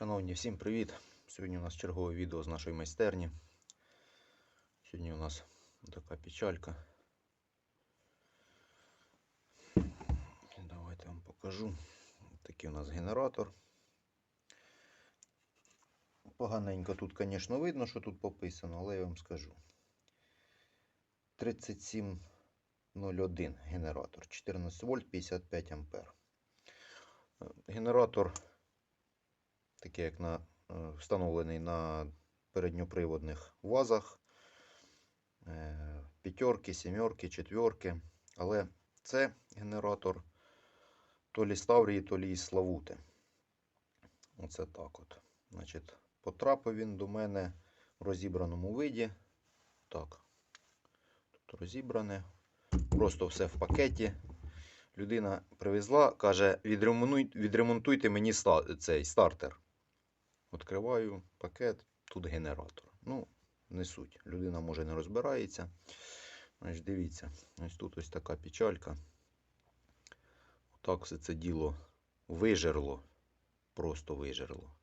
Шановні, всім привіт! Сьогодні у нас чергове відео з нашої майстерні. Сьогодні у нас така печалька. Давайте вам покажу. Такий у нас генератор. Поганенько тут, звісно, видно, що тут пописано, але я вам скажу. 3701 генератор, 14 вольт, 55 ампер. Генератор такий як на, е, встановлений на передньоприводних вазах. е, П'ятерки, сімерки, четверки. Але це генератор то лі Ставрії, то лі із Славути. Оце так от. Значить, потрапив він до мене в розібраному виді. Так. Тут розібране. Просто все в пакеті. Людина привезла, каже, відремонтуйте мені цей стартер. Відкриваю пакет, тут генератор. Ну, не суть. Людина може не розбирається. Значить, дивіться, ось тут ось така печалька. Отак все це діло вижерло. Просто вижерло.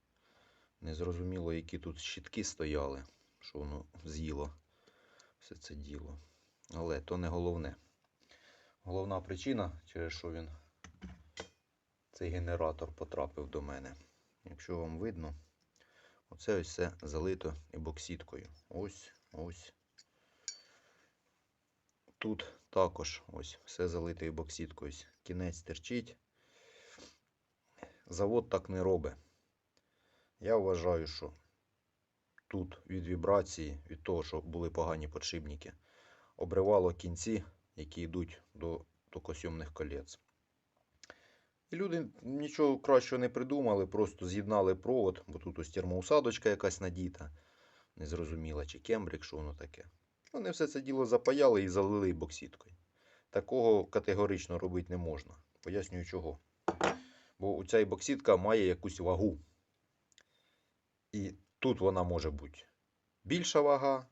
Незрозуміло, які тут щітки стояли, що воно з'їло все це діло. Але то не головне. Головна причина, через що він цей генератор потрапив до мене. Якщо вам видно, оце ось все залито ебоксидкою. Ось, ось. Тут також ось все залито ебоксидкою. Ось Кінець терчить. Завод так не робить. Я вважаю, що тут від вібрації, від того, що були погані подшипники, обривало кінці, які йдуть до токосйомних колець. І люди нічого кращого не придумали, просто з'єднали провод, бо тут ось термоусадочка якась надіта, незрозуміла, чи кембрик, що воно таке. Вони все це діло запаяли і залили боксіткою. Такого категорично робити не можна. Пояснюю чого. Бо ця боксітка має якусь вагу. І тут вона може бути більша вага,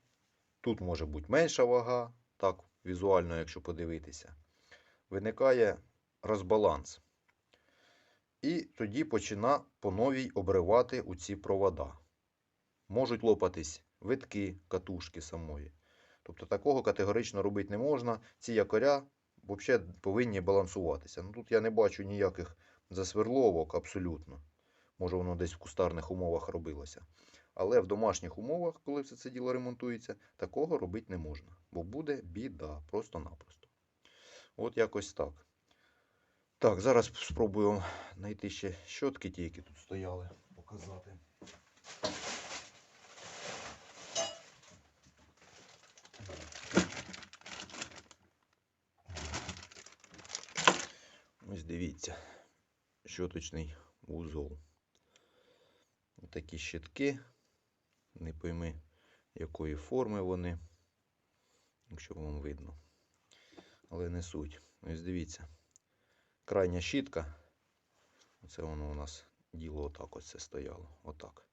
тут може бути менша вага, так, візуально, якщо подивитися. Виникає розбаланс. І тоді почина по новій обривати у ці провода. Можуть лопатись витки, катушки самої. Тобто такого категорично робити не можна. Ці якоря взагалі повинні балансуватися. Ну, тут я не бачу ніяких засверловок абсолютно. Може, воно десь в кустарних умовах робилося. Але в домашніх умовах, коли все це діло ремонтується, такого робити не можна. Бо буде біда, просто-напросто. От якось так. Так, зараз спробую знайти ще щотки, ті, які тут стояли, показати. Ось дивіться, щоточний вузол. Такі щитки. Не пойми, якої форми вони, якщо вам видно. Але не суть. Ось дивіться. Крайня щітка. Оце воно у нас діло отак ось це стояло. Отак.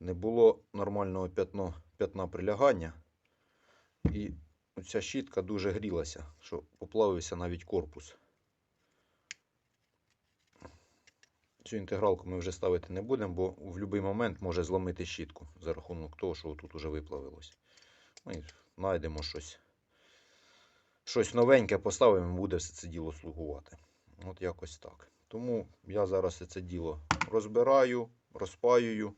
Не було нормального п'ятно, п'ятна прилягання. І ця щітка дуже грілася, що поплавився навіть корпус. Цю інтегралку ми вже ставити не будемо, бо в будь-який момент може зломити щітку за рахунок того, що тут вже виплавилось. Ми знайдемо щось. Щось новеньке поставимо, буде все це діло слугувати. От якось так. Тому я зараз це діло розбираю, розпаюю.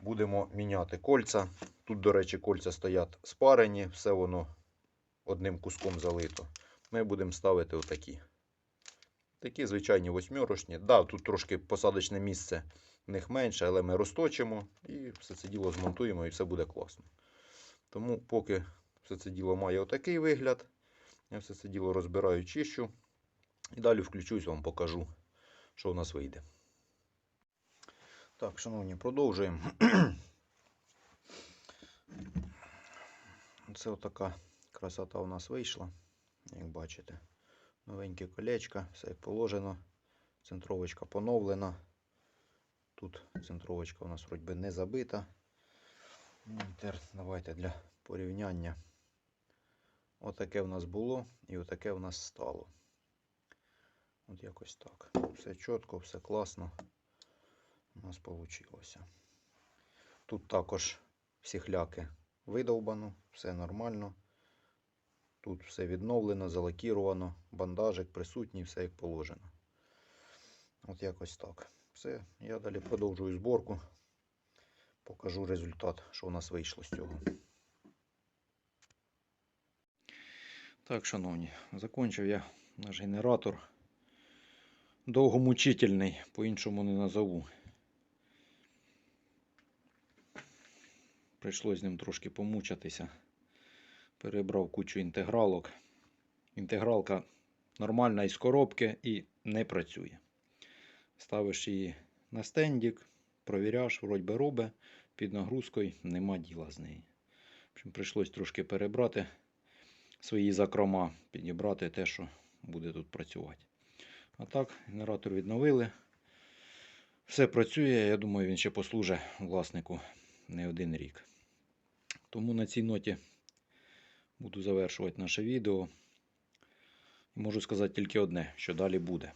Будемо міняти кольця. Тут, до речі, кольця стоять спарені, все воно одним куском залито. Ми будемо ставити отакі. Такі звичайні восьмерочні. Да, тут трошки посадочне місце в них менше, але ми розточимо і все це діло змонтуємо і все буде класно. Тому поки все це діло має отакий вигляд, я все це діло розбираю, чищу. І далі включусь, вам покажу, що у нас вийде. Так, шановні, продовжуємо. Це отака красота у нас вийшла, як бачите. Новеньке колечко, все положено. Центровочка поновлена. Тут центровочка у нас вроді не забита. Ну, давайте для порівняння. Отаке в нас було і отаке в нас стало. От якось так. Все чітко, все класно. у нас вийшло. Тут також всі хляки видовбано, все нормально. Тут все відновлено, залакіровано, бандажик присутній, все як положено. От якось так. Все, я далі продовжую зборку. Покажу результат, що у нас вийшло з цього. Так, шановні, закончив я наш генератор. Довгомучительний, по-іншому не назову. Прийшлось з ним трошки помучатися. Перебрав кучу інтегралок. Інтегралка нормальна із коробки і не працює. Ставиш її на стендік, провіряєш, вроді би робить, під нагрузкою нема діла з неї. В трошки перебрати свої закрома, підібрати те, що буде тут працювати. А так, генератор відновили. Все працює, я думаю, він ще послужить власнику не один рік. Тому на цій ноті буду завершувати наше відео. Можу сказати тільки одне, що далі буде.